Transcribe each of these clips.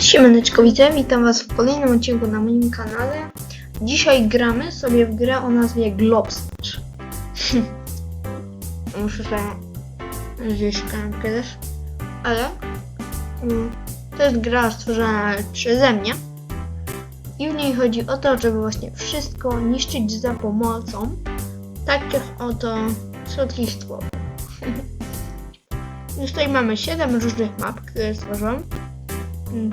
Siemaneczko, widzę, witam was w kolejnym odcinku na moim kanale. Dzisiaj gramy sobie w grę o nazwie Globstitch. Muszę sobie zjeść kanapkę też, ale mm, to jest gra stworzona przeze mnie i w niej chodzi o to, żeby właśnie wszystko niszczyć za pomocą takich oto słodkich stworów. Już tutaj mamy 7 różnych map, które stworzyłam. Mm.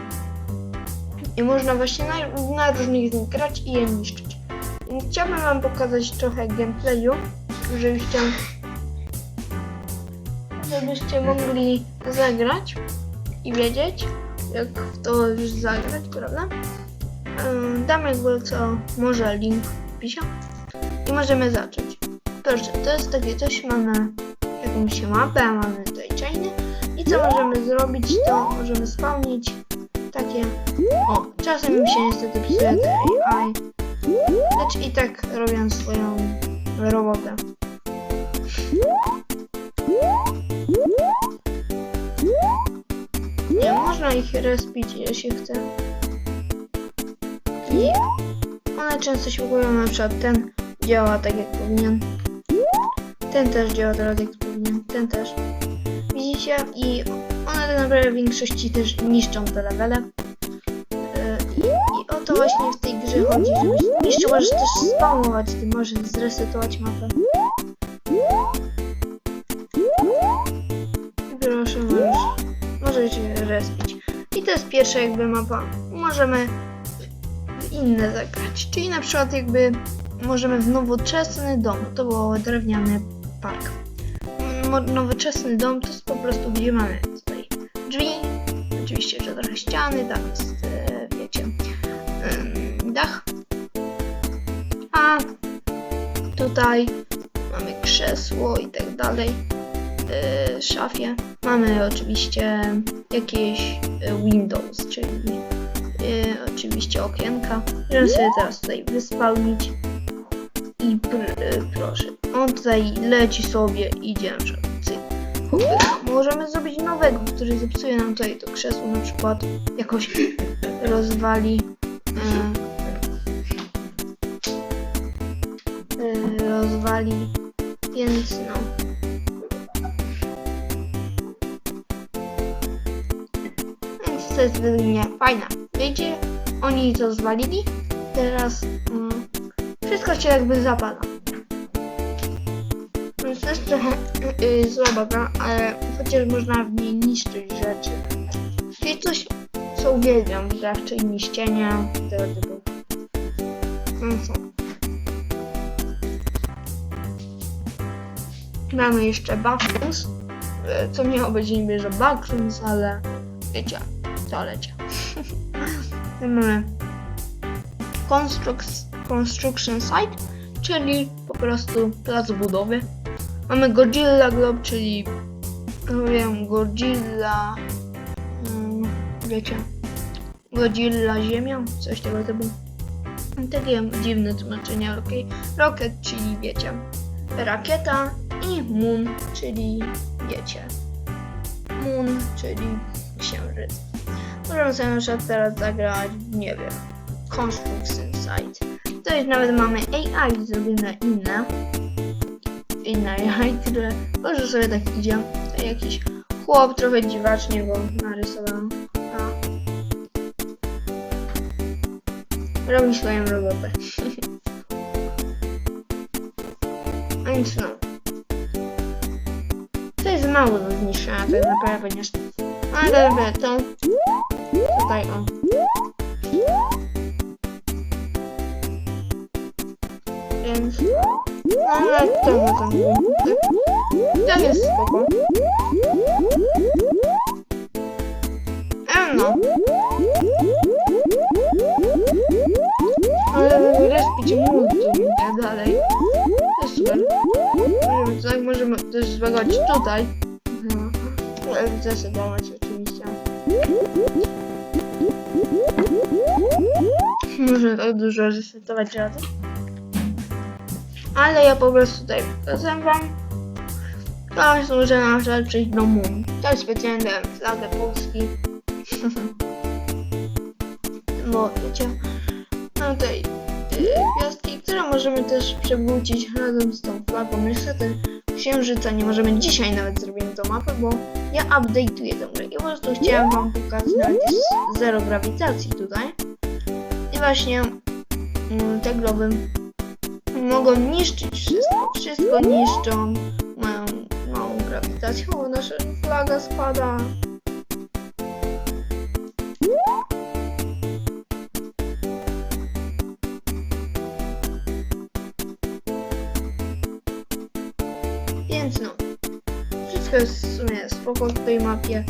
I można właśnie na, na różnych z nich grać i je niszczyć. Chciałbym wam pokazać trochę gameplayu, żebyście żebyście mogli zagrać i wiedzieć, jak to już zagrać, prawda? Dam jakby co może link w i możemy zacząć. Proszę, to jest takie coś, mamy jakąś mapę, mamy tutaj chainy i co możemy zrobić, to możemy spełnić takie... O, czasem mi się niestety psuje te AI, lecz i tak robią swoją robotę. Nie, można ich respić, jeśli chce. I one często się pojawiają, na przykład ten działa tak jak powinien. Ten też działa teraz jak powinien, ten też. I one naprawdę w większości też niszczą te levele. Yy, I, o to właśnie w tej grze chodzi, żebyś niszczył, możesz też spamować, ty możesz zresetować mapę. Proszę, możesz, możesz respić. I to jest pierwsza jakby mapa. Możemy inne zagrać, czyli na przykład jakby możemy w nowoczesny dom, to był drewniany park. Nowoczesny dom to jest po prostu gdzie mamy tutaj drzwi, oczywiście, że trochę ściany, tam jest, wiecie, dach. A tutaj mamy krzesło i tak dalej, e, szafie. Mamy oczywiście jakieś e, Windows, czyli e, oczywiście okienka. Możemy sobie teraz tutaj wyspałnić i e, proszę, on tutaj leci sobie, cyk, popycha. Możemy zrobić nowego, który zepsuje nam tutaj to krzesło, na przykład jakoś rozwali e, e, rozwali, więc no. Więc to jest według mnie fajne. Wiecie, oni to zwalili, teraz mm, wszystko się jakby zapala. Więc jest trochę yy, słaba gra, ale chociaż można w niej niszczyć rzeczy. Czyli coś, co uwielbiam w grach, czyli niszczenia, tego typu. No? Mamy jeszcze Backrooms, yy, co miało być niby, że Backrooms, ale wiecie, to lecie. Mamy Constructs, Construction Site, czyli po prostu plac budowy. Mamy Godzilla Globe, czyli no wiem, Godzilla, mm, wiecie, Godzilla Ziemia, coś tego typu. Takie dziwne tłumaczenie, okej. Rocket, czyli wiecie, rakieta i Moon, czyli wiecie, Moon, czyli księżyc. Możemy sobie na teraz zagrać, nie wiem, Construction Site. Tutaj nawet mamy AI zrobione inne. Inne AI, które może sobie tak idzie. To jakiś chłop trochę dziwacznie go narysował. A. Robi swoją robotę. Nic no. To jest mało do zniszczenia, tak naprawdę nie Ale dobra, to tutaj o. ale to ma tam Ten jest spoko. E no. Ale respić multum tak dalej. To jest super. Możemy, tak, możemy też zbagać tutaj. No. Ale zdecydować oczywiście. Może tak dużo resetować razy. Ale ja po prostu tutaj pokazuję wam. To służy na przykład przyjść do Moon. To jest specjalnie flagę Polski. bo wiecie, mamy tutaj y, gwiazdki, które możemy też przewrócić razem z tą flagą. Niestety księżyca nie możemy dzisiaj nawet zrobić tą mapę, bo ja update'uję tę grę i po prostu chciałem wam pokazać, zero grawitacji tutaj. I właśnie mm, te globy mogą niszczyć wszystko. Wszystko niszczą, mają małą grawitację. O, nasza flaga spada. Więc no, wszystko jest w sumie spoko w tej mapie.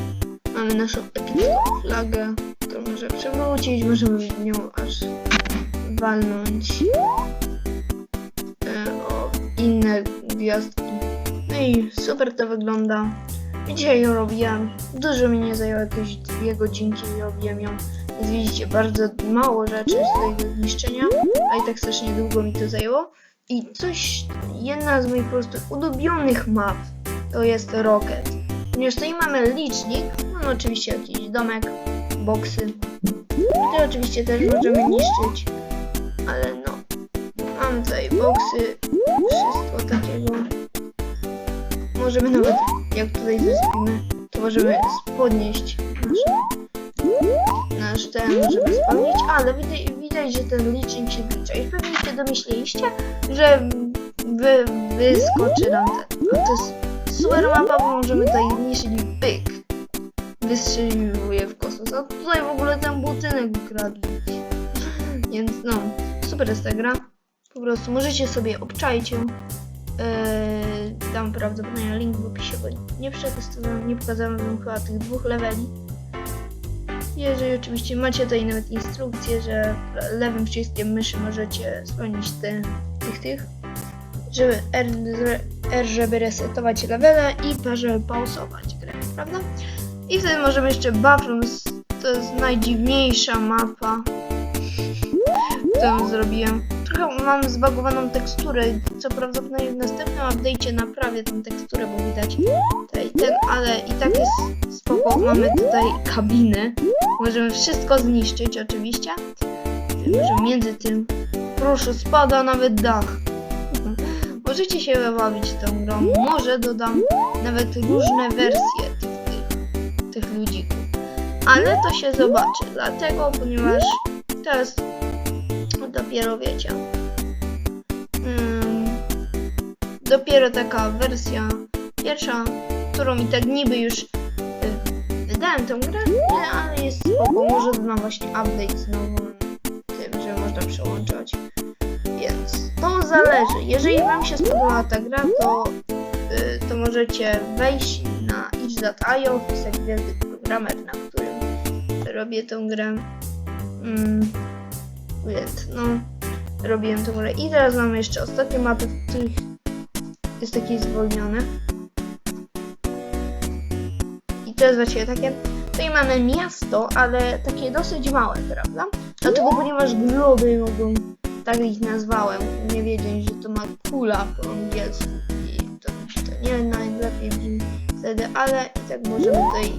Mamy naszą epicką flagę, którą może przewrócić, możemy w nią aż walnąć inne gwiazdki. No i super to wygląda. Dzisiaj ją robiłem. Dużo mi nie zajęło, jakieś dwie godzinki robiłem ją. Więc widzicie, bardzo mało rzeczy tutaj do zniszczenia, a i tak strasznie długo mi to zajęło. I coś, jedna z moich po prostu ulubionych map to jest Rocket. Ponieważ tutaj mamy licznik, mamy oczywiście jakiś domek, boksy. I to oczywiście też możemy niszczyć, ale no, mamy tutaj boksy, wszystko takiego. Możemy nawet, jak tutaj zespimy, to możemy podnieść nasz, nasz ten, możemy spełnić, ale widać, widać, że ten licznik się glicza. I pewnie się domyśliliście, że wy, wyskoczy nam ten. A to jest super mapa, bo możemy tutaj niszczyć pyk. Wystrzeliwuje w kosmos. A tutaj w ogóle ten budynek ukradli. Więc no, super jest ta gra. Po prostu możecie sobie obczaić ją. Eee, dam prawdopodobnie link w opisie, bo nie przetestowałem, nie pokazałem wam chyba tych dwóch leveli. Jeżeli oczywiście macie tutaj nawet instrukcję, że lewym przyciskiem myszy możecie spełnić te, tych, tych, żeby R, R żeby resetować levele i żeby pauzować grę, prawda? I wtedy możemy jeszcze Bufrons, to jest najdziwniejsza mapa, którą zrobiłem. Mam zbagowaną teksturę, co prawdopodobnie w następnym update'cie naprawię tą teksturę, bo widać tutaj ten, ale i tak jest spoko. Mamy tutaj kabinę, możemy wszystko zniszczyć oczywiście. Możemy między tym, proszę, spada nawet dach. Możecie się bawić tą grą, może dodam nawet różne wersje tych, tych, ludzików. Ale to się zobaczy, dlatego, ponieważ to jest dopiero wiecie. Mm, dopiero taka wersja pierwsza, którą i tak niby już y, wydałem tą grę, ale jest spoko. Może dodam właśnie update znowu tym, że można przełączać. Więc to zależy. Jeżeli wam się spodobała ta gra, to, y, to możecie wejść na itch.io, wpisać gwiazdy programer, na którym robię tę grę. Mm, więc no, robiłem tę grę. I teraz mamy jeszcze ostatnie mapy, w których jest takie zwolnione. I to jest właśnie takie. Tutaj mamy miasto, ale takie dosyć małe, prawda? Dlatego, ponieważ globy mogą, tak ich nazwałem, nie wiedzieć, że to ma kula po angielsku. I to, to nie najlepiej brzmi wtedy, ale i tak możemy tutaj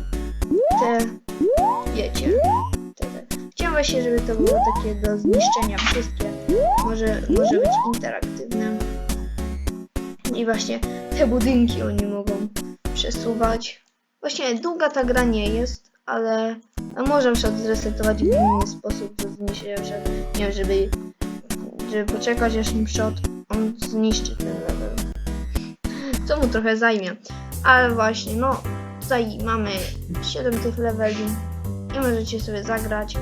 te, wiecie, właśnie, żeby to było takie do zniszczenia wszystkie. Może, może być interaktywne. I właśnie te budynki oni mogą przesuwać. Właśnie długa ta gra nie jest, ale może na przykład zresetować w inny sposób to przykład, nie wiem, żeby, żeby poczekać aż na przykład on zniszczy ten level. Co mu trochę zajmie. Ale właśnie, no tutaj mamy 7 tych leveli i możecie sobie zagrać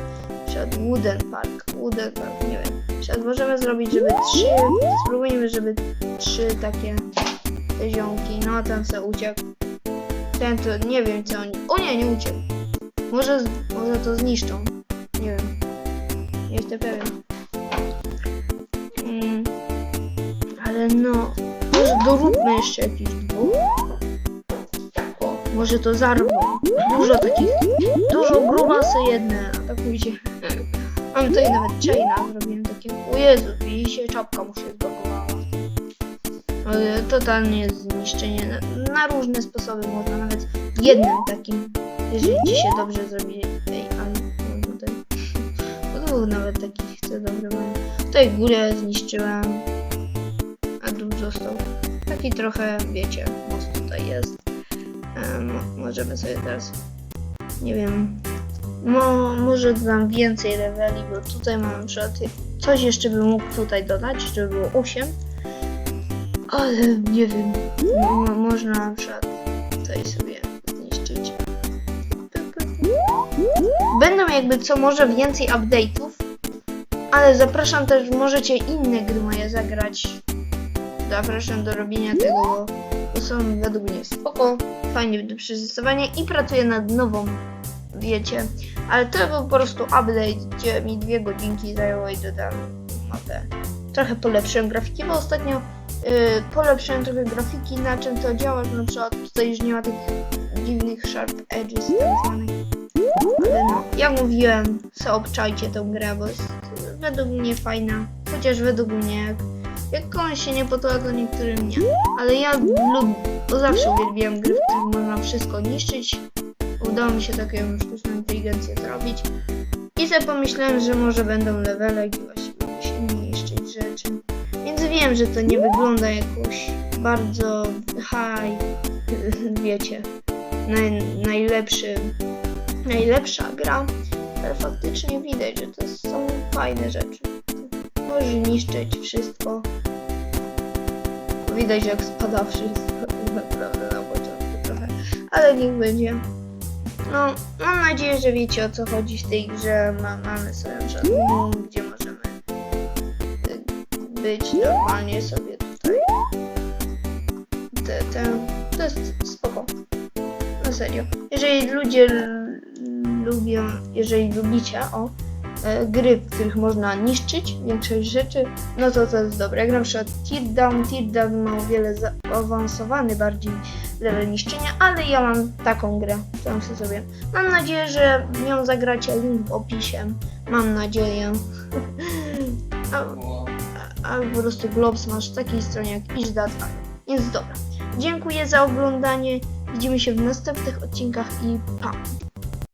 przed Wooden Park. Wooden Park, nie wiem. Przed możemy zrobić, żeby trzy, spróbujmy, żeby trzy takie te ziomki, no a ten se uciekł. Ten to nie wiem co oni. O nie, nie uciekł. Może, może to zniszczą. Nie wiem. Nie jestem pewien. Mm, ale no. Może doróbmy jeszcze jakiś dwóch. Może to zarwą. Dużo takich. Dużo grubasy jedne. Atakujcie. Mam tutaj nawet chaina. Zrobiłem takie. O Jezu, widzicie, czapka mu się zbagowała. Ale totalnie zniszczenie. Na, różne sposoby można nawet jednym takim, jeżeli ci się dobrze zrobi. Ej, ale no tutaj. No Tu nawet taki chcę dobry mam. Tutaj górę zniszczyłem. A dół został. Taki trochę, wiecie, most tutaj jest. Em, możemy sobie teraz, nie wiem, mo, może dodam więcej leveli, bo tutaj mam na przykład coś jeszcze bym mógł tutaj dodać, żeby było 8. Ale nie wiem, mo, można na przykład tutaj sobie zniszczyć. Będą jakby co może więcej update'ów, ale zapraszam też, możecie inne gry moje zagrać. Zapraszam do robienia tego, bo to są według mnie spoko, fajnie do przetestowania i pracuję nad nową, wiecie. Ale to był po prostu update, gdzie mi dwie godzinki zajęło i dodałem mapę. Trochę polepszyłem grafiki, bo ostatnio yy, polepszyłem trochę grafiki, na czym to działa, na przykład tutaj już nie ma tych dziwnych sharp edges tak zwanych. Ale no, jak mówiłem, sobie obczajcie tą grę, bo jest według mnie fajna. Chociaż według mnie, jak, jak komuś się nie podoba, to niektórym nie. Ale ja lubię, bo zawsze uwielbiałem gry, w których można wszystko niszczyć. Udało mi się taką sztuczną inteligencję zrobić. I sobie pomyślałem, że może będą levele, gdzie właśnie mogę się niszczyć rzeczy. Więc wiem, że to nie wygląda jakoś bardzo high, wiecie, naj, najlepszy najlepsza gra, ale faktycznie widać, że to są fajne rzeczy. Może niszczyć wszystko. Widać jak spada wszystko, naprawdę na początku trochę, ale niech będzie. No, mam nadzieję, że wiecie o co chodzi w tej grze. Ma, mamy sobie room, gdzie możemy y, być normalnie sobie tutaj. Te, te, to jest spoko. Na serio. Jeżeli ludzie lubią, jeżeli lubicie o gry, w których można niszczyć większość rzeczy, no to to jest dobre. Jak na przykład Teardown, Teardown ma o wiele zaawansowany bardziej level niszczenia, ale ja mam taką grę, którą sobie. Mam nadzieję, że nią zagracie link w opisie. Mam nadzieję. a, a, a po prostu Globs masz w takiej stronie jak iż.io. Więc dobra. Dziękuję za oglądanie. Widzimy się w następnych odcinkach i pa!